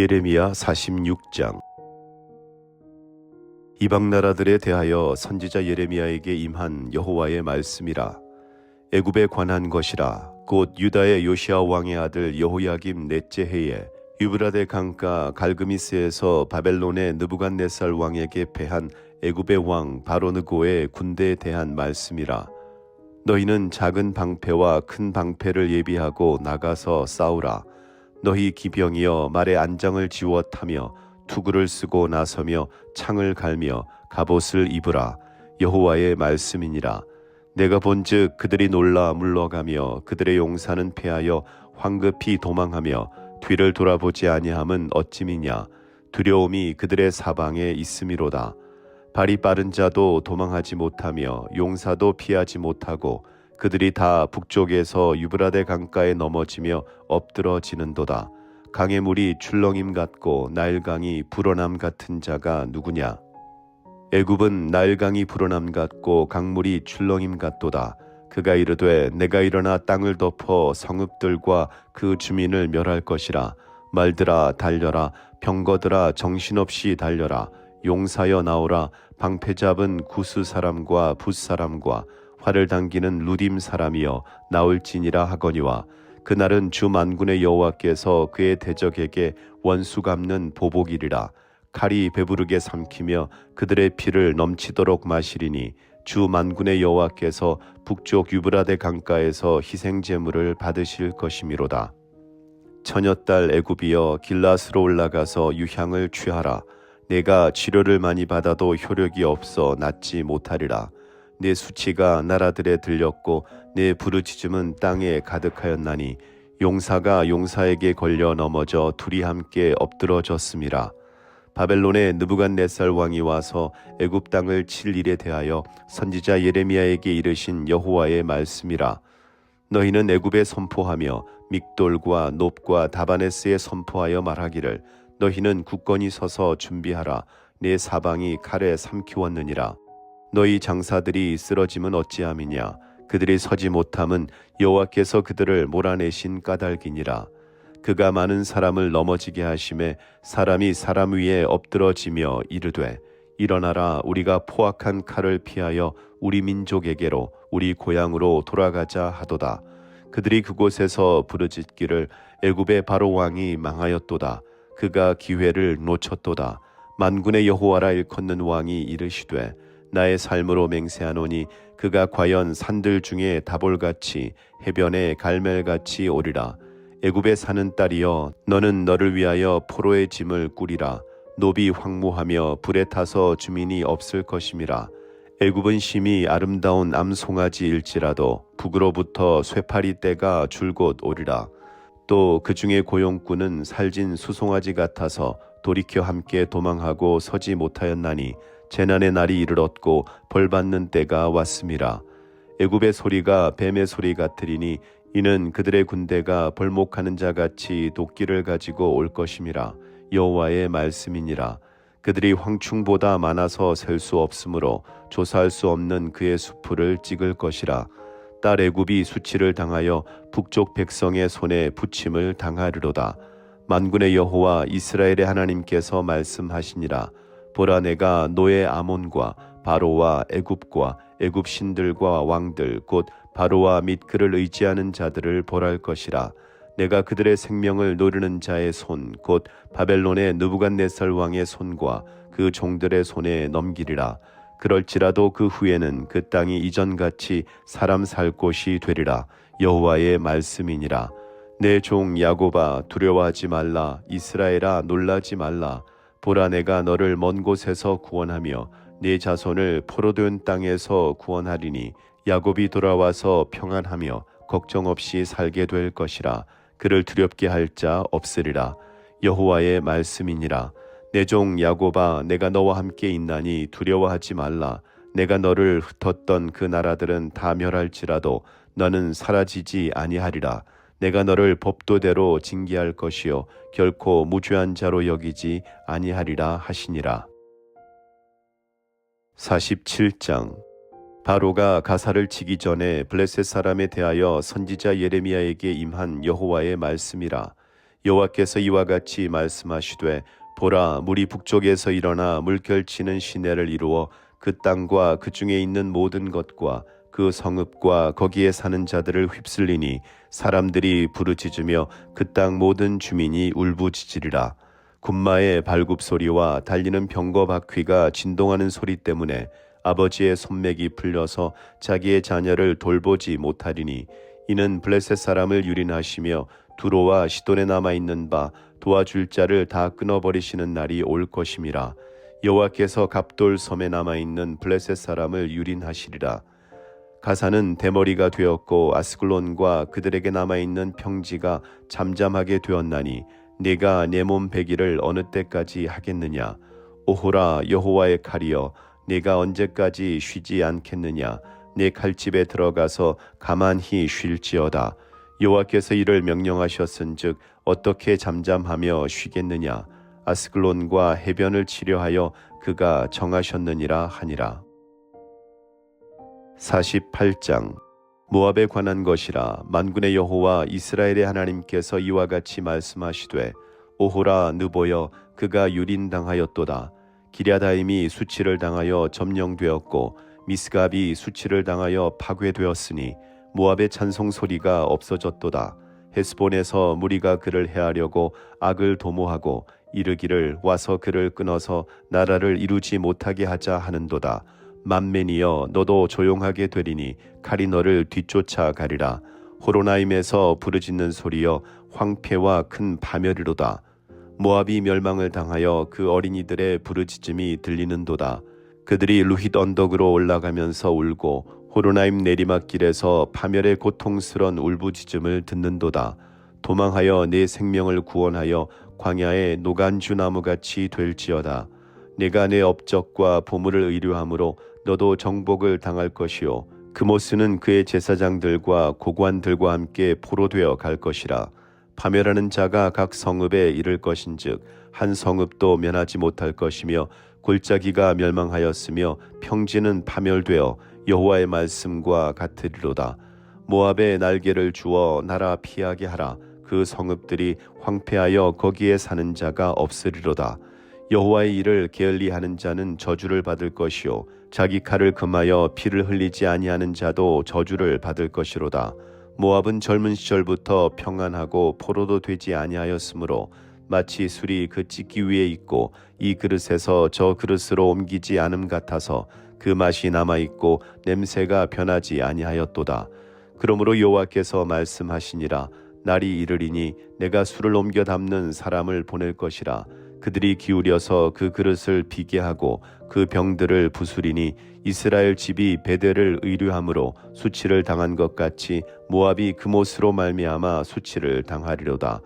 예레미야 46장. 이방 나라들에 대하여 선지자 예레미야에게 임한 여호와의 말씀이라. 애굽에 관한 것이라. 곧 유다의 요시아 왕의 아들 여호야김 넷째 해에 유브라데 강가 갈그미스에서 바벨론의 느부갓네살 왕에게 패한 애굽의 왕 바로느고의 군대에 대한 말씀이라. 너희는 작은 방패와 큰 방패를 예비하고 나가서 싸우라 너희 기병이여 말에 안장을 지워 타며 투구를 쓰고 나서며 창을 갈며 갑옷을 입으라. 여호와의 말씀이니라. 내가 본즉 그들이 놀라 물러가며 그들의 용사는 패하여 황급히 도망하며 뒤를 돌아보지 아니함은 어찌미냐? 두려움이 그들의 사방에 있음이로다. 발이 빠른 자도 도망하지 못하며 용사도 피하지 못하고 그들이 다 북쪽에서 유브라데 강가에 넘어지며 엎드러지는도다. 강의 물이 출렁임 같고 나일강이 불어남 같은 자가 누구냐? 애굽은 나일강이 불어남 같고 강물이 출렁임 같도다. 그가 이르되 내가 일어나 땅을 덮어 성읍들과 그 주민을 멸할 것이라. 말들아 달려라 병거들아 정신없이 달려라 용사여 나오라 방패 잡은 구스 사람과 붓 사람과 활을 당기는 루딤 사람이여 나올지니라 하거니와 그날은 주 만군의 여호와께서 그의 대적에게 원수 갚는 보복이리라. 칼이 배부르게 삼키며 그들의 피를 넘치도록 마시리니 주 만군의 여호와께서 북쪽 유브라데 강가에서 희생 제물을 받으실 것이미로다. 처녀 딸 애굽이여 길라스로 올라가서 유향을 취하라. 내가 치료를 많이 받아도 효력이 없어 낫지 못하리라 내 수치가 나라들에 들렸고 내 부르짖음은 땅에 가득하였나니 용사가 용사에게 걸려 넘어져 둘이 함께 엎드러졌음이라 바벨론의 느부갓네살 왕이 와서 애굽 땅을 칠 일에 대하여 선지자 예레미야에게 이르신 여호와의 말씀이라. 너희는 애굽에 선포하며 믹돌과 높과 다바네스에 선포하여 말하기를 너희는 굳건히 서서 준비하라. 내 사방이 칼에 삼키웠느니라 너희 장사들이 쓰러짐은 어찌함이냐? 그들이 서지 못함은 여호와께서 그들을 몰아내신 까닭이니라. 그가 많은 사람을 넘어지게 하심에 사람이 사람 위에 엎드러지며 이르되 일어나라 우리가 포악한 칼을 피하여 우리 민족에게로 우리 고향으로 돌아가자 하도다. 그들이 그곳에서 부르짖기를 애굽의 바로 왕이 망하였도다. 그가 기회를 놓쳤도다. 만군의 여호와라 일컫는 왕이 이르시되 나의 삶으로 맹세하노니 그가 과연 산들 중에 다볼같이 해변에 갈멜같이 오리라. 애굽에 사는 딸이여 너는 너를 위하여 포로의 짐을 꾸리라. 노비 황무하며 불에 타서 주민이 없을 것임이라. 애굽은 심히 아름다운 암송아지일지라도 북으로부터 쇠파리 떼가 줄곧 오리라. 또 그 중에 고용꾼은 살진 수송아지 같아서 돌이켜 함께 도망하고 서지 못하였나니 재난의 날이 이르렀고 벌 받는 때가 왔음이라. 애굽의 소리가 뱀의 소리 같으리니 이는 그들의 군대가 벌목하는 자 같이 도끼를 가지고 올 것임이라. 여호와의 말씀이니라. 그들이 황충보다 많아서 셀 수 없으므로 조사할 수 없는 그의 수풀을 찍을 것이라. 딸 애굽이 수치를 당하여 북쪽 백성의 손에 부침을 당하리로다. 만군의 여호와 이스라엘의 하나님께서 말씀하시니라 보라 내가 노예 아몬과 바로와 애굽과 애굽 신들과 왕들 곧 바로와 및 그를 의지하는 자들을 벌할 것이라. 내가 그들의 생명을 노리는 자의 손 곧 바벨론의 느부갓네살 왕의 손과 그 종들의 손에 넘기리라. 그럴지라도 그 후에는 그 땅이 이전같이 사람 살 곳이 되리라. 여호와의 말씀이니라. 내 종 야고바 두려워하지 말라. 이스라엘아 놀라지 말라 보라 내가 너를 먼 곳에서 구원하며 네 자손을 포로된 땅에서 구원하리니 야곱이 돌아와서 평안하며 걱정 없이 살게 될 것이라. 그를 두렵게 할 자 없으리라. 여호와의 말씀이니라. 내 종 야곱아 내가 너와 함께 있나니 두려워하지 말라. 내가 너를 흩었던 그 나라들은 다 멸할지라도 너는 사라지지 아니하리라 내가 너를 법도대로 징계할 것이요. 결코 무죄한 자로 여기지 아니하리라 하시니라. 47장. 바로가 가사를 치기 전에 블레셋 사람에 대하여 선지자 예레미야에게 임한 여호와의 말씀이라. 여호와께서 이와 같이 말씀하시되 보라 물이 북쪽에서 일어나 물결치는 시내를 이루어 그 땅과 그 중에 있는 모든 것과 그 성읍과 거기에 사는 자들을 휩쓸리니 사람들이 부르짖으며 그 땅 모든 주민이 울부짖으리라. 군마의 발굽 소리와 달리는 병거 바퀴가 진동하는 소리 때문에 아버지의 손맥이 풀려서 자기의 자녀를 돌보지 못하리니 이는 블레셋 사람을 유린하시며 두로와 시돈에 남아 있는 바 도와줄 자를 다 끊어버리시는 날이 올 것임이라. 여호와께서 갑돌 섬에 남아 있는 블레셋 사람을 유린하시리라 가사는 대머리가 되었고 아스글론과 그들에게 남아 있는 평지가 잠잠하게 되었나니 네가 내 몸 베기를 어느 때까지 하겠느냐? 오호라 여호와의 칼이여 네가 언제까지 쉬지 않겠느냐? 내 칼집에 들어가서 가만히 쉴지어다. 여호와께서 이를 명령하셨은즉 어떻게 잠잠하며 쉬겠느냐? 아스글론과 해변을 치려하여 그가 정하셨느니라 하니라 48장. 모압에 관한 것이라 만군의 여호와 이스라엘의 하나님께서 이와 같이 말씀하시되 오호라 느보여 그가 유린당하였도다. 기랴다임이 수치를 당하여 점령되었고 미스갑이 수치를 당하여 파괴되었으니 모압의 찬송 소리가 없어졌도다. 헤스본에서 무리가 그를 해하려고 악을 도모하고 이르기를 와서 그를 끊어서 나라를 이루지 못하게 하자 하는도다 만맨이여 너도 조용하게 되리니 칼이 너를 뒤쫓아 가리라. 호로나임에서 부르짖는 소리여 황폐와 큰 파멸이로다. 모압이 멸망을 당하여 그 어린이들의 부르짖음이 들리는도다. 그들이 루힛 언덕으로 올라가면서 울고 호로나임 내리막길에서 파멸의 고통스런 울부짖음을 듣는도다. 도망하여 내 생명을 구원하여 광야의 노간주 나무같이 될지어다 내가 내 업적과 보물을 의뢰함으로 너도 정복을 당할 것이요. 그모스는 그의 제사장들과 고관들과 함께 포로되어 갈 것이라. 파멸하는 자가 각 성읍에 이를 것인즉 한 성읍도 면하지 못할 것이며 골짜기가 멸망하였으며 평지는 파멸되어 여호와의 말씀과 같으리로다. 모압의 날개를 주어 나라 피하게 하라. 그 성읍들이 황폐하여 거기에 사는 자가 없으리로다 여호와의 일을 게을리 하는 자는 저주를 받을 것이요 자기 칼을 금하여 피를 흘리지 아니하는 자도 저주를 받을 것이로다. 모압은 젊은 시절부터 평안하고 포로도 되지 아니하였으므로 마치 술이 그 찢기 위에 있고 이 그릇에서 저 그릇으로 옮기지 않음 같아서 그 맛이 남아 있고 냄새가 변하지 아니하였도다. 그러므로 여호와께서 말씀하시니라. 날이 이르리니 내가 술을 옮겨 담는 사람을 보낼 것이라 그들이 기울여서 그 그릇을 비게 하고 그 병들을 부수리니 이스라엘 집이 베델을 의뢰함으로 수치를 당한 것 같이 모압이 그못으로 말미암아 수치를 당하리로다.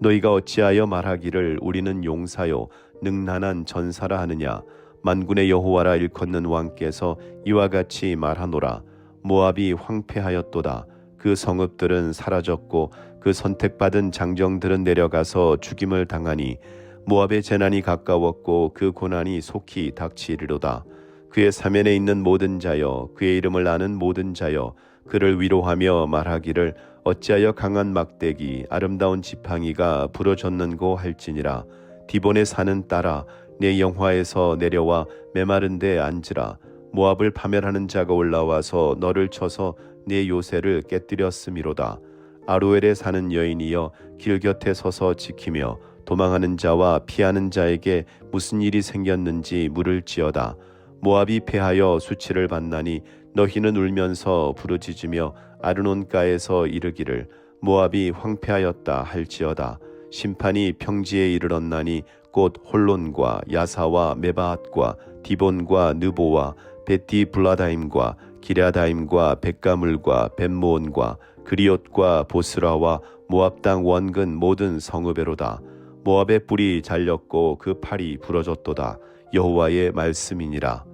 너희가 어찌하여 말하기를 우리는 용사요 능란한 전사라 하느냐? 만군의 여호와라 일컫는 왕께서 이와 같이 말하노라. 모압이 황폐하였도다. 그 성읍들은 사라졌고 그 선택받은 장정들은 내려가서 죽임을 당하니 모압의 재난이 가까웠고 그 고난이 속히 닥치리로다. 그의 사면에 있는 모든 자여 그의 이름을 아는 모든 자여 그를 위로하며 말하기를 어찌하여 강한 막대기 아름다운 지팡이가 부러졌는고 할지니라. 디본의 산은 따라 내 영화에서 내려와 메마른 데 앉으라. 모압을 파멸하는 자가 올라와서 너를 쳐서 내 요새를 깨뜨렸음이로다. 아루엘에 사는 여인이여 길 곁에 서서 지키며 도망하는 자와 피하는 자에게 무슨 일이 생겼는지 물을지어다. 모압이 패하여 수치를 받나니 너희는 울면서 부르짖으며 아르논가에서 이르기를 모압이 황폐하였다 할지어다. 심판이 평지에 이르렀나니 곧 홀론과 야사와 메바앗과 디본과 느보와 베티 블라다임과 기랴다임과 백가물과 벤모온과 그리옷과 보스라와 모압 땅 원근 모든 성읍에로다. 모압의 뿔이 잘렸고 그 팔이 부러졌도다. 여호와의 말씀이니라.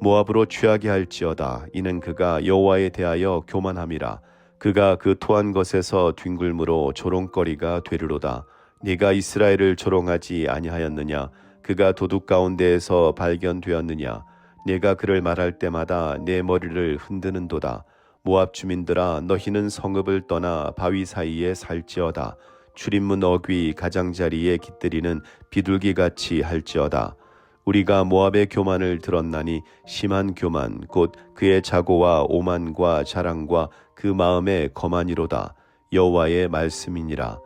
모압으로 취하게 할지어다. 이는 그가 여호와에 대하여 교만함이라. 그가 그 토한 것에서 뒹굴므로 조롱거리가 되리로다. 네가 이스라엘을 조롱하지 아니하였느냐? 그가 도둑 가운데에서 발견되었느냐? 내가 그를 말할 때마다 내 머리를 흔드는도다. 모압 주민들아 너희는 성읍을 떠나 바위 사이에 살지어다. 출입문 어귀 가장자리에 깃들이는 비둘기같이 할지어다. 우리가 모압의 교만을 들었나니 심한 교만 곧 그의 자고와 오만과 자랑과 그 마음의 거만이로다. 여호와의 말씀이니라.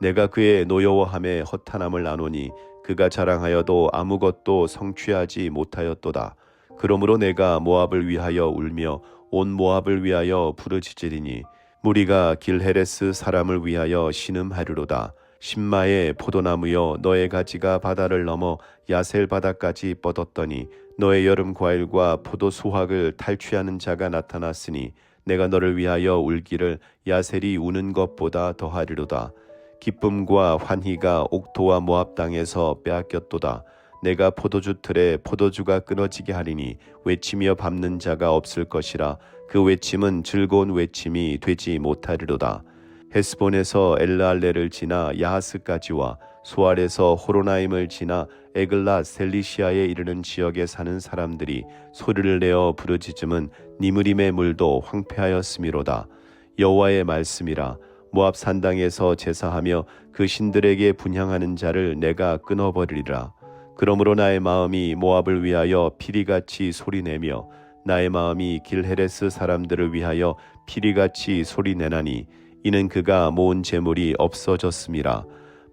내가 그의 노여워함에 허탄함을 나누니 그가 자랑하여도 아무것도 성취하지 못하였도다. 그러므로 내가 모압을 위하여 울며 온 모압을 위하여 부르짖으리니 무리가 길헤레스 사람을 위하여 신음하리로다. 신마의 포도나무여 너의 가지가 바다를 넘어 야셀 바다까지 뻗었더니 너의 여름 과일과 포도 수확을 탈취하는 자가 나타났으니 내가 너를 위하여 울기를 야셀이 우는 것보다 더하리로다. 기쁨과 환희가 옥토와 모압 땅에서 빼앗겼도다. 내가 포도주 틀에 포도주가 끊어지게 하리니 외치며 밟는 자가 없을 것이라 그 외침은 즐거운 외침이 되지 못하리로다. 헤스본에서 엘라알레를 지나 야하스까지와 소알에서 호로나임을 지나 에글라 셀리시아에 이르는 지역에 사는 사람들이 소리를 내어 부르짖음은 니무림의 물도 황폐하였음이로다. 여호와의 말씀이라 모압 산당에서 제사하며 그 신들에게 분향하는 자를 내가 끊어버리리라. 그러므로 나의 마음이 모압을 위하여 피리같이 소리내며 나의 마음이 길헤레스 사람들을 위하여 피리같이 소리내나니 이는 그가 모은 재물이 없어졌음이라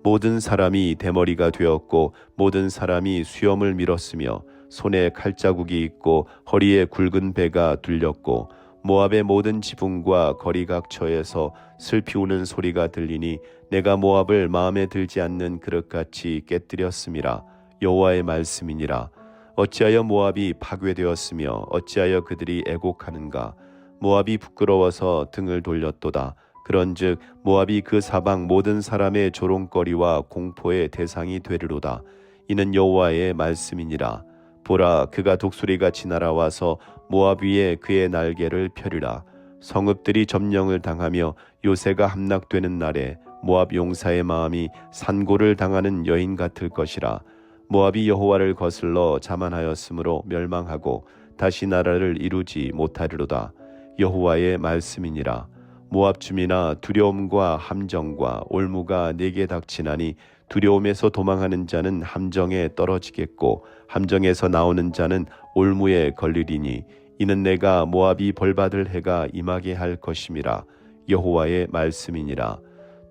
모든 사람이 대머리가 되었고 모든 사람이 수염을 밀었으며 손에 칼자국이 있고 허리에 굵은 배가 둘렸고 모압의 모든 지붕과 거리 각처에서 슬피 우는 소리가 들리니 내가 모압을 마음에 들지 않는 그릇같이 깨뜨렸음이라 여호와의 말씀이니라. 어찌하여 모압이 파괴되었으며 어찌하여 그들이 애곡하는가? 모압이 부끄러워서 등을 돌렸도다. 그런즉 모압이 그 사방 모든 사람의 조롱거리와 공포의 대상이 되리로다. 이는 여호와의 말씀이니라. 보라 그가 독수리같이 날아와서 모압 위에 그의 날개를 펴리라. 성읍들이 점령을 당하며 요새가 함락되는 날에 모압 용사의 마음이 산고를 당하는 여인 같을 것이라 모압이 여호와를 거슬러 자만하였으므로 멸망하고 다시 나라를 이루지 못하리로다. 여호와의 말씀이니라. 모압 주민아 두려움과 함정과 올무가 내게 닥치나니 두려움에서 도망하는 자는 함정에 떨어지겠고 함정에서 나오는 자는 올무에 걸리리니 이는 내가 모압이 벌받을 해가 임하게 할 것임이라. 여호와의 말씀이니라.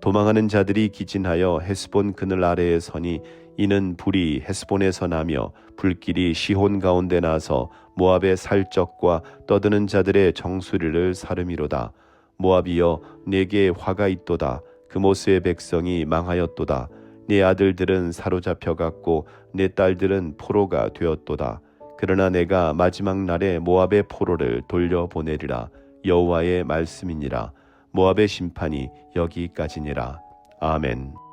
도망하는 자들이 기진하여 헤스본 그늘 아래에 서니 이는 불이 헤스본에서 나며 불길이 시혼 가운데 나서 모압의 살적과 떠드는 자들의 정수리를 사름이로다. 모압이여 내게 화가 있도다. 그모스의 백성이 망하였도다. 내 아들들은 사로잡혀 갔고 내 딸들은 포로가 되었도다. 그러나 내가 마지막 날에 모압의 포로를 돌려보내리라. 여호와의 말씀이니라. 모압의 심판이 여기까지니라. 아멘